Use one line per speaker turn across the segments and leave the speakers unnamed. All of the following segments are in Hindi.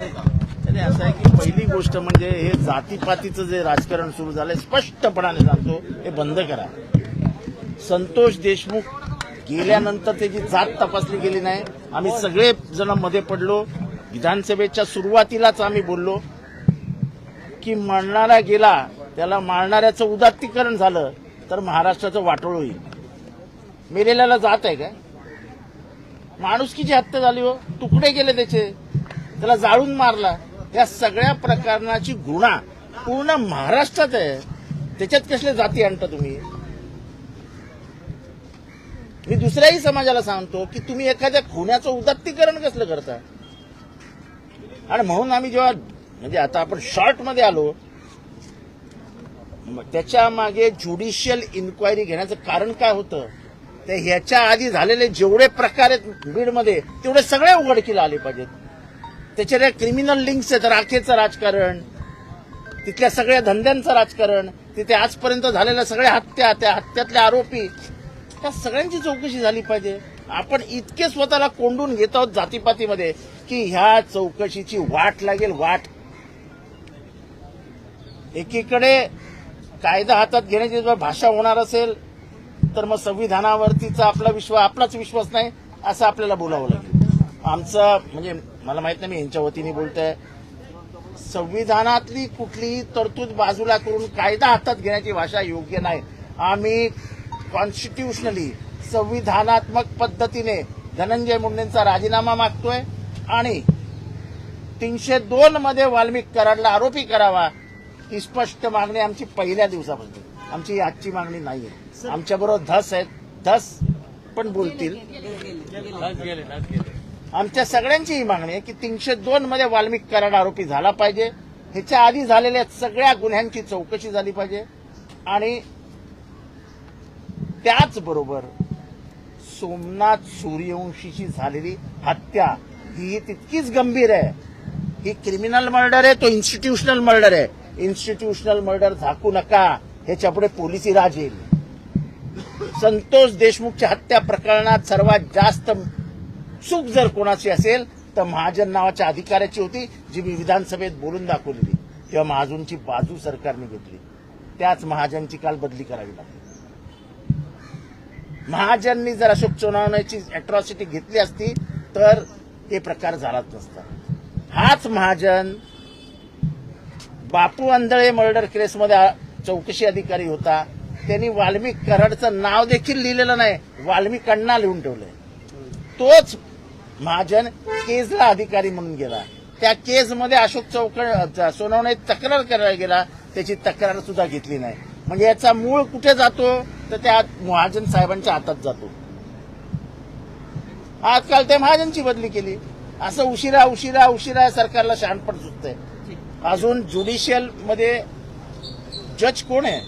असं आहे की पहिली गोष्ट म्हणजे हे जातीपातीचं जे राजकारण सुरू झालंय स्पष्टपणाने सांगतो हे बंद करा. संतोष देशमुख गेल्यानंतर त्याची जात तपासली गेली नाही. आम्ही सगळे जणमध्ये पडलो. विधानसभेच्या सुरुवातीलाच आम्ही बोललो की मरणारा गेला त्याला मारणाऱ्याचं उदात्तीकरण झालं तर महाराष्ट्राचं वाटोळ होईल. मेलेल्याला जात आहे का माणुसकीची हत्या झाली हो. तुकडे गेले त्याचे. त्याला जाळून मारला. या सगळ्या प्रकरणाची गुन्हा पूर्ण महाराष्ट्रात आहे. त्याच्यात कसले जाती आणता तुम्ही? मी दुसऱ्याही समाजाला सांगतो की तुम्ही एखाद्या खुन्याचं उदात्तीकरण कसलं करता? आणि म्हणून आम्ही जेव्हा म्हणजे आता आपण शॉर्टमध्ये आलो त्याच्यामागे ज्युडिशियल इन्क्वायरी घेण्याचं कारण काय होतं? ते ह्याच्या आधी झालेले जेवढे प्रकार आहेत बीडमध्ये तेवढे सगळे उघडकीला आले पाहिजेत. त्याच्या क्रिमिनल लिंक्स आहेत राखेचं राजकारण. तिथल्या सगळ्या धंद्यांचं राजकारण. तिथे आजपर्यंत झालेल्या सगळ्या हत्या त्या हत्यातल्या आरोपी. त्या सगळ्यांची चौकशी झाली पाहिजे. आपण इतके स्वतःला कोंडून घेत आहोत जातीपातीमध्ये की ह्या चौकशीची वाट लागेल वाट. एकीकडे कायदा हातात घेण्याची जर भाषा होणार असेल तर मग संविधानावरतीचा आपला विश्वास आपलाच विश्वास नाही असं आपल्याला बोलावं लागेल. आमचं म्हणजे मला माहीत नाही मी यांच्या वतीने बोलतोय. संविधानातली कुठलीही तरतूद बाजूला करून कायदा हातात घेण्याची भाषा योग्य नाही. आम्ही कॉन्स्टिट्युशनली संविधानात्मक पद्धतीने धनंजय मुंडेंचा राजीनामा मागतोय आणि तीनशे दोन मध्ये वाल्मिक कराडला आरोपी करावा ही स्पष्ट मागणी आमची पहिल्या दिवसापासून. आमची आजची मागणी नाहीये. आमच्या बरोबर धस आहेत. धस पण बोलतील. आमच्या सगळ्यांची ही मागणी आहे की तीनशे दोन मध्ये वाल्मिक कराड आरोपी झाला पाहिजे. ह्याच्या आधी झालेल्या सगळ्या गुन्ह्यांची चौकशी झाली पाहिजे. आणि त्याचबरोबर सोमनाथ सूर्यवंशीची झालेली हत्या ही तितकीच गंभीर आहे. ही क्रिमिनल मर्डर आहे तो इन्स्टिट्यूशनल मर्डर आहे. इन्स्टिट्यूशनल मर्डर झाकू नका. ह्याच्यापुढे पोलिसी राज येईल संतोष देशमुखच्या हत्या प्रकरणात सर्वात जास्त चूक जर कोणाची असेल तर महाजन नावाच्या अधिकाऱ्याची होती जी मी विधानसभेत बोलून दाखवलेली. तेव्हा महाजनची बाजू सरकारने घेतली. त्याच महाजनची काल बदली करावी लागली. महाजननी जर अशोक चोनावण्याची अट्रॉसिटी घेतली असती तर हे प्रकार झालाच नसता. हाच महाजन बापू अंधळे मर्डर केसमध्ये चौकशी अधिकारी होता. त्यांनी वाल्मिक कराडचं नाव देखील लिहिलेलं नाही वाल्मिकांना लिहून ठेवलंय. तोच महाजन केजला अधिकारी म्हणून गेला. त्या केजमध्ये अशोक चौकड सोनवणे तक्रार करायला गेला. त्याची तक्रार सुद्धा घेतली नाही. म्हणजे याचा मूळ कुठे जातो? तर त्या महाजन साहेबांच्या हातात जातो. आजकाल त्या महाजनची बदली केली. असं उशिरा उशिरा उशिरा सरकारला शहाणपण सुचतंय अजून ज्युडिशियलमध्ये जज कोण आहे?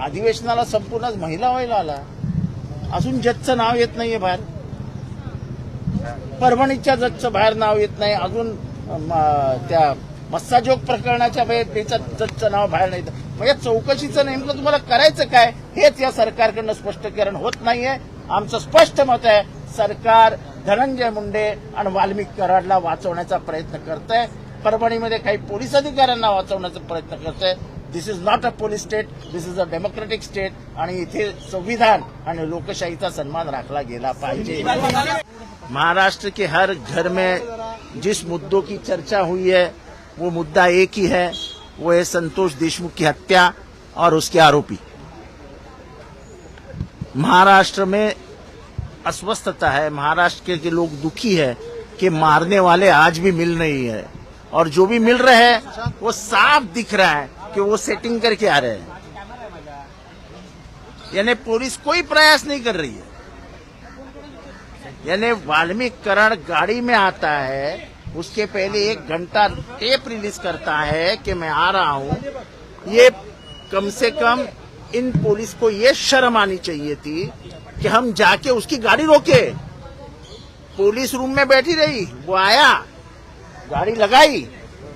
अधिवेशनाला संपूर्णच महिला व्हायला आला. अजून जजचं नाव येत नाहीये बाहेर. परभणीच्या जजचं बाहेर नाव येत नाही. अजून त्या मस्साजोग प्रकरणाच्या बाहेर त्याच्या जजचं नाव बाहेर नाही. म्हणजे चौकशीचं नेमकं तुम्हाला करायचं काय हेच या सरकारकडनं स्पष्टीकरण होत नाहीये. आमचं स्पष्ट मत आहे सरकार धनंजय मुंडे आणि वाल्मिक कराडला वाचवण्याचा प्रयत्न करत आहे परभणीमध्ये काही पोलीस अधिकाऱ्यांना वाचवण्याचा प्रयत्न करत आहे this is not a police state this is a democratic state आणि इथे संविधान आणि लोकशाहीचा सन्मान राखला गेला पाहिजे. महाराष्ट्र के हर घर में जिस मुद्दों की चर्चा हुई है वो मुद्दा एक ही है वो है संतोष देशमुख की हत्या और उसके आरोपी। महाराष्ट्र में अस्वस्थता है महाराष्ट्र के, के लोग दुखी है कि मारने वाले आज भी मिल नहीं है और जो भी मिल रहे हैं वो साफ़ दिख रहा है कि वो सेटिंग करके आ रहे हैं। यानी पुलिस कोई प्रयास नहीं कर रही है। यानी वाल्मीकि करण गाड़ी में आता है, उसके पहले एक घंटा टेप रिलीज़ करता है कि मैं आ रहा हूँ। ये कम से कम इन पुलिस को ये शर्म आनी चाहिए थी कि हम जाके उसकी गाड़ी रोके। पुलिस रूम में बैठी रही, वो आया, गाड़ी लगाई,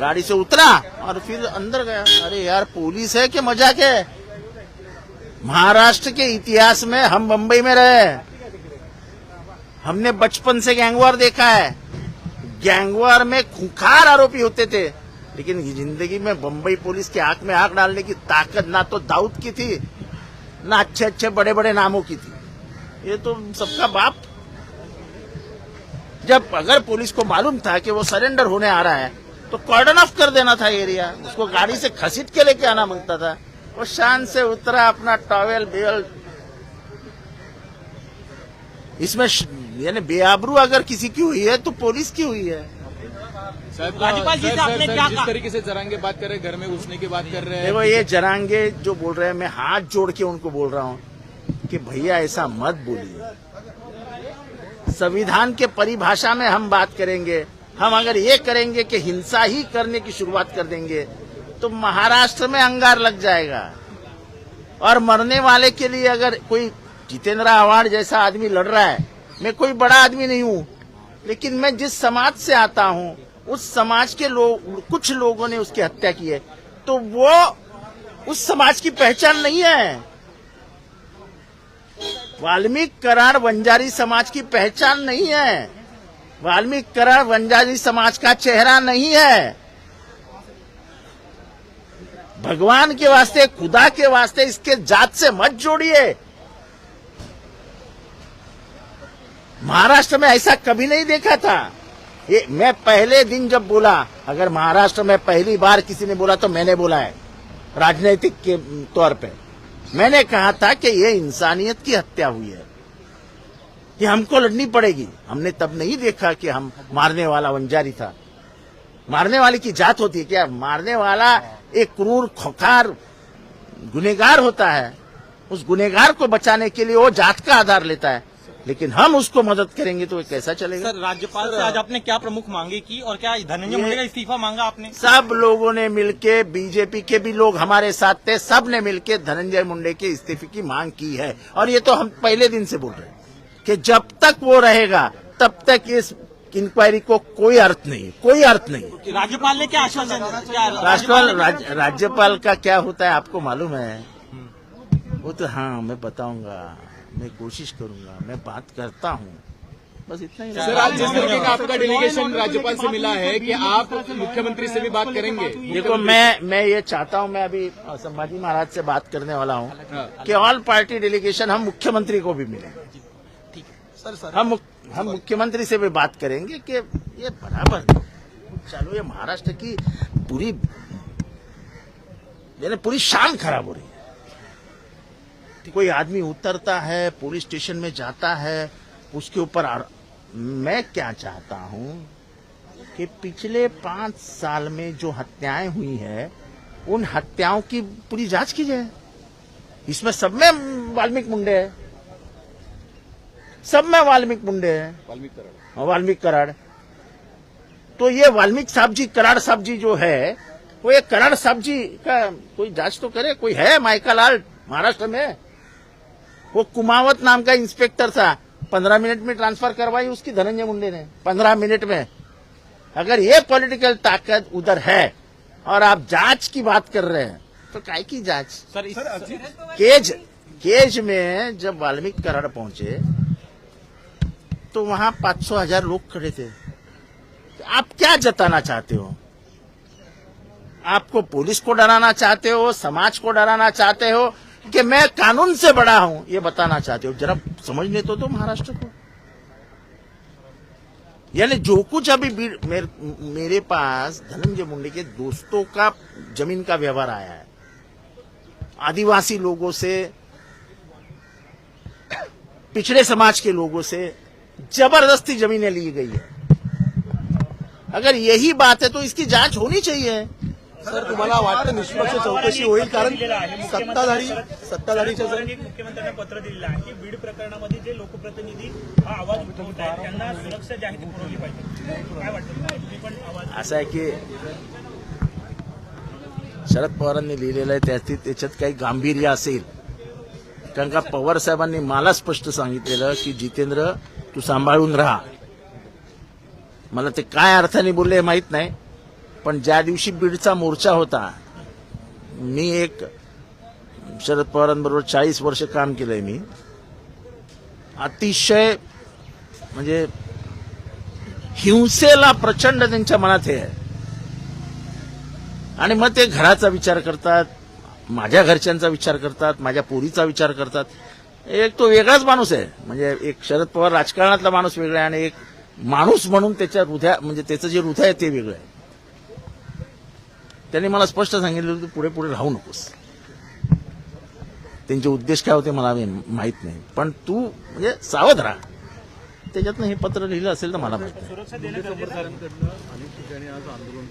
गाड़ी से उतरा और फिर अंदर गया। अरे यार पुलिस है कि मज़ाक है? महाराष्ट्र के इतिहास में हम बंबई में रहे। हमने बचपन से गैंगवार देखा है। गैंगवार में खुंखार आरोपी होते थे। लेकिन ज़िंदगी में बंबई पुलिस की आँख में आँख डालने की ताकत ना तो दाऊद की थी, ना अच्छे अच्छे बड़े बड़े नामों की थी। ये तो सबका बाप। जब अगर पुलिस को मालूम था कि वो सरेंडर होने आ रहा है तो कॉर्डन ऑफ़ कर देना था एरिया। उसको गाड़ी से खसीट के लेके आना माँगता था। वो शान से उतरा अपना टॉवेल बेल इसमें यानी बेआबरू अगर किसी की हुई है तो पुलिस की हुई है।
साहब
राज्यपाल जी से आपने क्या
जिस? तरीके से जरांगे बात कर रहे घर में घुसने की बात कर रहे हैं।
देखो ये जरांगे जो बोल रहे हैं मैं हाथ जोड़ के उनको बोल रहा हूँ कि भैया ऐसा मत बोलिए। संविधान के परिभाषा में हम बात करेंगे। हम अगर ये करेंगे कि हिंसा ही करने की शुरुआत कर देंगे तो महाराष्ट्र में अंगार लग जाएगा। और मरने वाले के लिए अगर कोई जितेंद्र आवाड़ जैसा आदमी लड़ रहा है, मैं कोई बड़ा आदमी नहीं हूँ, लेकिन मैं जिस समाज से आता हूँ, उस समाज के लोग कुछ लोगों ने उसकी हत्या की है। तो वो उस समाज की पहचान नहीं है। वाल्मीकि करार वंजारी समाज की पहचान नहीं है। वाल्मीकि करार वंजारी समाज का चेहरा नहीं है। भगवान के वास्ते, खुदा के वास्ते इसके जात से मत जोड़िए। महाराष्ट्र में ऐसा कभी नहीं देखा था। ये मैं पहले दिन जब बोला, अगर महाराष्ट्र में पहली बार किसी ने बोला तो मैंने बोला है, राजनीतिक के तौर पे। मैंने कहा था कि ये इंसानियत की हत्या हुई है। ये हमको लड़नी पड़ेगी। हमने तब नहीं देखा कि हम मारने वाला वंजारी था। मारने वाले की जात होती है क्या? मारने वाला एक क्रूर, खोखार, गुनेगार होता है। उस गुनेगार को बचाने के लिए वो जात का आधार लेता है। लेकिन हम उसको मदद करेंगे तो कैसा चलेगा?
सर राज्यपाल से आज आपने क्या प्रमुख मांगे की और क्या धनंजय मुंडे का इस्तीफा मांगा आपने?
सब लोगों ने मिलके बीजेपी के भी लोग हमारे साथ थे सबने मिलके धनंजय मुंडे के इस्तीफे की मांग की है। और ये तो हम पहले दिन से बोल रहे हैं कि जब तक वो रहेगा तब तक इस इंक्वायरी को कोई अर्थ नहीं कोई अर्थ नहीं।
राज्यपाल ने क्या आश्वासन
राज्यपाल का क्या होता है आपको मालूम है? वो तो हाँ मैं बताऊँगा। मैं कोशिश करूँगा मैं बात करता हूँ। बस इतना ही
सर आज जिस तरीके का आपका डेलीगेशन राज्यपाल से मिला है कि आप मुख्यमंत्री से भी बात करेंगे?
देखो मैं मैं ये चाहता हूँ मैं अभी संभाजी महाराज से बात करने वाला हूँ
हाँ।
कि ऑल पार्टी डेलीगेशन हम मुख्यमंत्री को भी मिले
सर सर।
हम हम मुख्यमंत्री से भी बात करेंगे कि ये बराबर चलो ये महाराष्ट्र की पूरी पूरी शान खराब हो रही है। कोई आदमी उतरता है, पुलिस स्टेशन में जाता है, उसके ऊपर मैं क्या चाहता हूँ कि पिछले पाँच साल में जो हत्याएँ हुई है, उन हत्याओं की पूरी जाँच की जाए। इसमें सब में वाल्मीकि मुंडे है। सब में वाल्मीकि मुंडे है।
वाल्मीकि कराड़।
और वाल्मीकि कराड़। तो ये वाल्मीकि साहब जी, कराड़ साहब जी जो है, वो ये कराड़ साहब जी का कोई जाँच तो करे? कोई है माइकल आल्ट महाराष्ट्र में? वो कुमावत नाम का इंस्पेक्टर था। पंद्रह मिनट में ट्रांसफ़र करवाई उसकी धनंजय मुंडे ने। पंद्रह मिनट में। अगर ये पॉलिटिकल ताकत उधर है और आप जाँच की बात कर रहे हैं तो काय की जाँच?
सर इस
केज केज में जब वाल्मीकि कराड़ पहुँचे तो वहाँ पाँच सौ हज़ार लोग खड़े थे। आप क्या जताना चाहते हो? आपको पुलिस को डराना चाहते हो? समाज को डराना चाहते हो? कि मैं कानून से बड़ा हूँ ये बताना चाहते हो। जरा समझने तो महाराष्ट्र को? यानी जो कुछ अभी मेरे, मेरे पास धनंजय मुंडे के दोस्तों का ज़मीन का व्यवहार आया है। आदिवासी लोगों से पिछड़े समाज के लोगों से ज़बरदस्ती जमीनें ली गई है। अगर यही बात है तो इसकी जाँच होनी चाहिए।
सर तुम्हाला वाटतं निष्पक्ष चौकशी होईल कारण सत्ताधारी सत्ताधारीच्या
मुख्यमंत्र्यांना पत्र दिलेलं आहे की बीड प्रकरणामध्ये जे लोकप्रतिनिधी हा आवाज उठवत आहेत त्यांना सुरक्षा जी आहे ती पुरवली पाहिजे. काय वाटतं
असं आहे की शरद पवारांनी लिहिलेलं आहे त्यातील त्याच्यात काही गांभीर्य असेल. कारण का पवार साहेबांनी मला स्पष्ट सांगितलेलं की जितेंद्र तू सांभाळून राहा. मला ते काय अर्थाने बोलले हे माहीत नाही. पण ज्या दिवशी बीडचा मोर्चा होता मी एक शरद पवारांबरोबर चाळीस वर्ष काम केलंय मी. अतिशय म्हणजे हिंसेला प्रचंड त्यांच्या मनात हे आहे. आणि मग ते घराचा विचार करतात माझ्या घरच्यांचा विचार करतात माझ्या पोरीचा विचार करतात. एक तो वेगळाच माणूस आहे. म्हणजे एक शरद पवार राजकारणातला माणूस वेगळा आहे आणि एक माणूस म्हणून त्याच्या हृदया म्हणजे त्याचं जे हृदय आहे ते वेगळं आहे. त्यांनी मला स्पष्ट सांगितलं होतं, तू पुढे पुढे राहू नकोस. त्यांचे उद्देश काय होते मला माहीत नाही. पण तू म्हणजे सावध राहा. त्याच्यातनं हे पत्र लिहिलं असेल तर मला माहिती